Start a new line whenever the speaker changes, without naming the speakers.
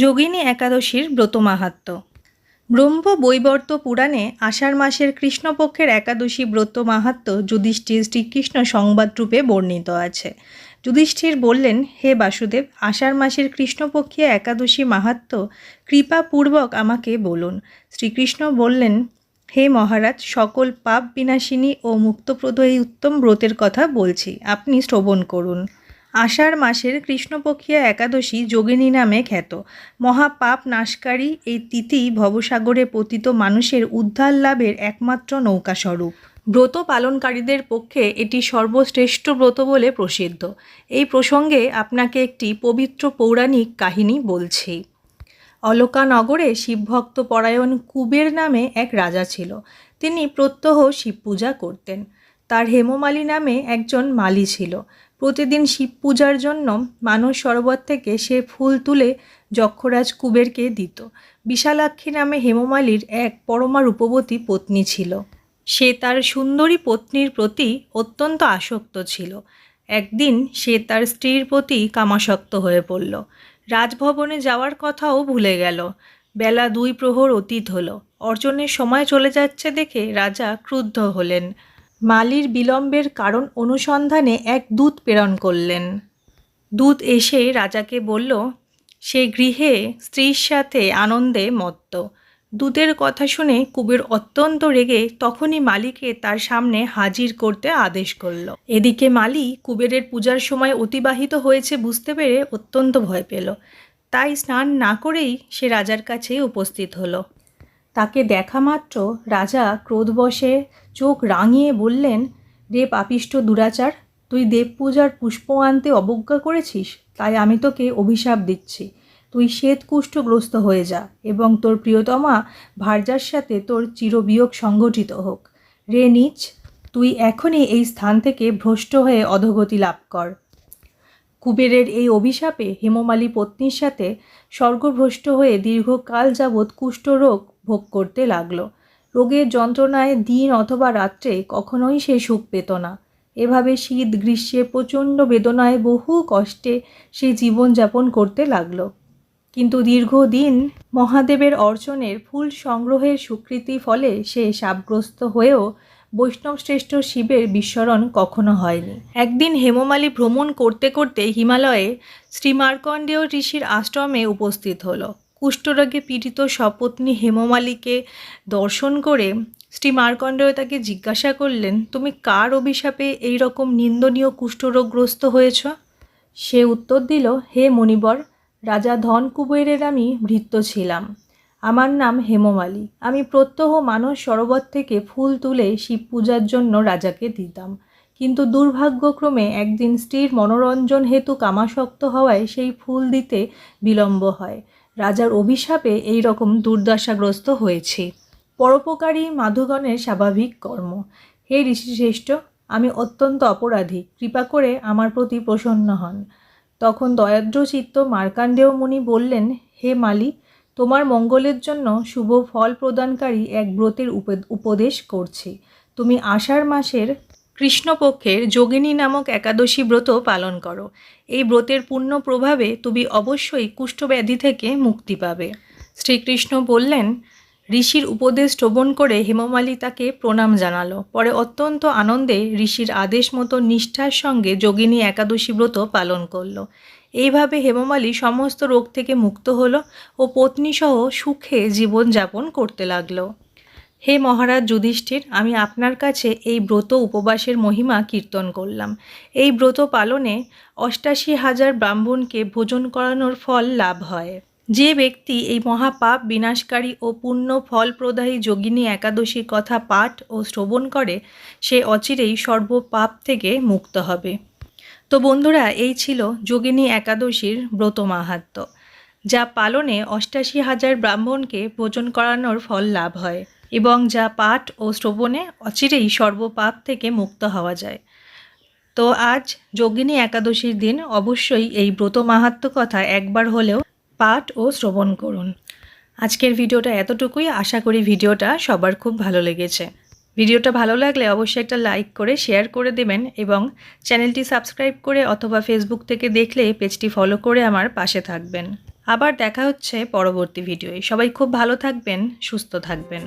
যোগিনী একাদশীর ব্রত মাহাত্ম্য ব্রহ্ম বৈবর্ত পুরাণে আষাঢ় মাসের কৃষ্ণপক্ষের একাদশী ব্রত মাহাত্ম্য যুধিষ্ঠির শ্রীকৃষ্ণ সংবাদরূপে বর্ণিত আছে। যুধিষ্ঠির বললেন, হে বাসুদেব, আষাঢ় মাসের কৃষ্ণপক্ষীয় একাদশী মাহাত্ম্য কৃপাপূর্বক আমাকে বলুন। শ্রীকৃষ্ণ বললেন, হে মহারাজ, সকল পাপ বিনাশিনী ও মুক্তপ্রদ এই উত্তম ব্রতের কথা বলছি। আপনি শ্রবণ করুন। আষাঢ় মাসের কৃষ্ণপক্ষীয় একাদশী যোগিনী নামে খ্যাত। মহাপাপ নাশকারী এই তিথি ভবসাগরে পতিত মানুষের উদ্ধার লাভের একমাত্র নৌকাস্বরূপ। ব্রত পালনকারীদের পক্ষে এটি সর্বশ্রেষ্ঠ ব্রত বলে প্রসিদ্ধ। এই প্রসঙ্গে আপনাকে একটি পবিত্র পৌরাণিক কাহিনী বলছি। অলকানগরে শিবভক্ত পরায়ণ কুবের নামে এক রাজা ছিল। তিনি প্রত্যহ শিব পূজা করতেন। তার হেমমালী নামে একজন মালি ছিল। প্রতিদিন শিব পূজার জন্য মানস সরোবর থেকে সে ফুল তুলে যক্ষরাজ কুবেরকে দিত। বিশালাক্ষী নামে হেমমালির এক পরমা রূপবতী পত্নী ছিল। সে তার সুন্দরী পত্নীর প্রতি অত্যন্ত আসক্ত ছিল। একদিন সে তার স্ত্রীর প্রতি কামাসক্ত হয়ে পড়ল। রাজভবনে যাওয়ার কথাও ভুলে গেল। বেলা দুই প্রহর অতীত হলো। অর্জনের সময় চলে যাচ্ছে দেখে রাজা ক্রুদ্ধ হলেন। মালির বিলম্বের কারণ অনুসন্ধানে এক দূত প্রেরণ করলেন। দূত এসে রাজাকে বলল, সে গৃহে স্ত্রীর সাথে আনন্দে মত্ত। দূতের কথা শুনে কুবের অত্যন্ত রেগে তখনই মালিকে তার সামনে হাজির করতে আদেশ করল। এদিকে মালি কুবেরের পূজার সময় অতিবাহিত হয়েছে বুঝতে পেরে অত্যন্ত ভয় পেল। তাই স্নান না করেই সে রাজার কাছে উপস্থিত হলো। তাকে দেখা মাত্র রাজা ক্রোধবশে চোখ রাঙিয়ে বললেন রে পাপিষ্ট দুরাচার, তুই দেব পূজার পুষ্প আনতে অবজ্ঞা করেছিস, তাই আমি তোকে অভিশাপ দিচ্ছি। তুই শ্বেতকুষ্ঠগ্রস্ত হয়ে যা এবং তোর প্রিয়তমা ভার্যার সাথে তোর চিরবিয়োগ সংগঠিত হোক। রে নিচ, তুই এখনই এই স্থান থেকে ভ্রষ্ট হয়ে অধগতি লাভ কর কুবেরের এই অভিশাপে হেমমালী পত্নীর সাথে স্বর্গভ্রষ্ট হয়ে দীর্ঘকাল যাবৎ কুষ্ঠরোগ ভোগ করতে লাগল। রোগের যন্ত্রণায় দিন অথবা রাত্রে কখনোই সে সুখ পেত না। এভাবে শীত, গ্রীষ্মে প্রচণ্ড বেদনায় বহু কষ্টে সে জীবনযাপন করতে লাগল। কিন্তু দীর্ঘদিন মহাদেবের অর্চনের ফুল সংগ্রহের স্বীকৃতি ফলে সে সাপগ্রস্ত হয়েও বৈষ্ণবশ্রেষ্ঠ শিবের বিস্মরণ কখনো হয়নি। একদিন হেমমালী ভ্রমণ করতে করতে হিমালয়ে শ্রীমার্কণ্ডেয় ঋষির আশ্রমে উপস্থিত হলো। কুষ্ঠরোগে পীড়িত সপত্নী হেমমালীকে দর্শন করে শ্রী মার্কণ্ডেয় তাকে জিজ্ঞাসা করলেন, তুমি কার অভিশাপে এই রকম নিন্দনীয় কুষ্ঠরোগগ্রস্ত হয়েছ? সে উত্তর দিল, হে মণিবর, রাজা ধন কুবেরের আমি ভৃত্য ছিলাম। আমার নাম হেমমালী। আমি প্রত্যহ মানস সরোবর থেকে ফুল তুলে শিব পূজার জন্য রাজাকে দিতাম। কিন্তু দুর্ভাগ্যক্রমে একদিন স্ত্রীর মনোরঞ্জন হেতু কামাসক্ত হওয়ায় সেই ফুল দিতে বিলম্ব হয়। রাজার অভিশাপে এই রকম দুর্দশাগ্রস্ত হয়েছি। পরোপকারী মাধুগণের স্বাভাবিক কর্ম। হে ঋষিশ্রেষ্ঠ, আমি অত্যন্ত অপরাধী, কৃপা করে আমার প্রতি প্রসন্ন হন। তখন দয়াদ্র চিত্ত মার্কাণ্ডেয় মুনি বললেন, হে মালি তোমার মঙ্গলের জন্য শুভ ফল প্রদানকারী এক ব্রতের উপদেশ করছি। তুমি আষাঢ় মাসের কৃষ্ণপক্ষের যোগিনী নামক একাদশী ব্রত পালন করো। এই ব্রতের পূর্ণ প্রভাবে তুমি অবশ্যই কুষ্ঠব্যাধি থেকে মুক্তি পাবে। শ্রীকৃষ্ণ বললেন, ঋষির উপদেশ শ্রবণ করে হেমমালী তাকে প্রণাম জানালো। পরে অত্যন্ত আনন্দে ঋষির আদেশ মতো নিষ্ঠার সঙ্গে যোগিনী একাদশী ব্রত পালন করল। এইভাবে হেমমালী সমস্ত রোগ থেকে মুক্ত হলো ও পত্নীসহ সুখে জীবনযাপন করতে লাগল। হে মহারাজ যুধিষ্ঠির, আমি আপনার কাছে এই ব্রত উপবাসের মহিমা কীর্তন করলাম। এই ব্রত পালনে অষ্টাশি হাজার ব্রাহ্মণকে ভোজন করানোর ফল লাভ হয়। যে ব্যক্তি এই মহাপাপ বিনাশকারী ও পুণ্য ফলপ্রদায়ী যোগিনী একাদশীর কথা পাঠ ও শ্রবণ করে, সে অচিরেই সর্বপাপ থেকে মুক্ত হবে। তো বন্ধুরা, এই ছিল যোগিনী একাদশীর ব্রত মাহাত্ম যা পালনে অষ্টাশি হাজার ব্রাহ্মণকে ভোজন করানোর ফল লাভ হয়। এবং যা পাঠ ও শ্রবণে অচিরেই সর্বপাপ থেকে মুক্ত হওয়া যায়। তো আজ যোগিনী একাদশীর দিন অবশ্যই এই ব্রত মাহাত্ম কথা একবার হলেও পাঠ ও শ্রবণ করুন। আজকের ভিডিওটা এতটুকুই। আশা করি ভিডিওটা সবার খুব ভালো লেগেছে। ভিডিওটা ভালো লাগলে অবশ্যই একটা লাইক করে, শেয়ার করে দেবেন এবং চ্যানেলটি সাবস্ক্রাইব করে অথবা ফেসবুক থেকে দেখলে পেজটি ফলো করে আমার পাশে থাকবেন। আবার দেখা হচ্ছে পরবর্তী ভিডিওয়ে। সবাই খুব ভালো থাকবেন সুস্থ থাকবেন।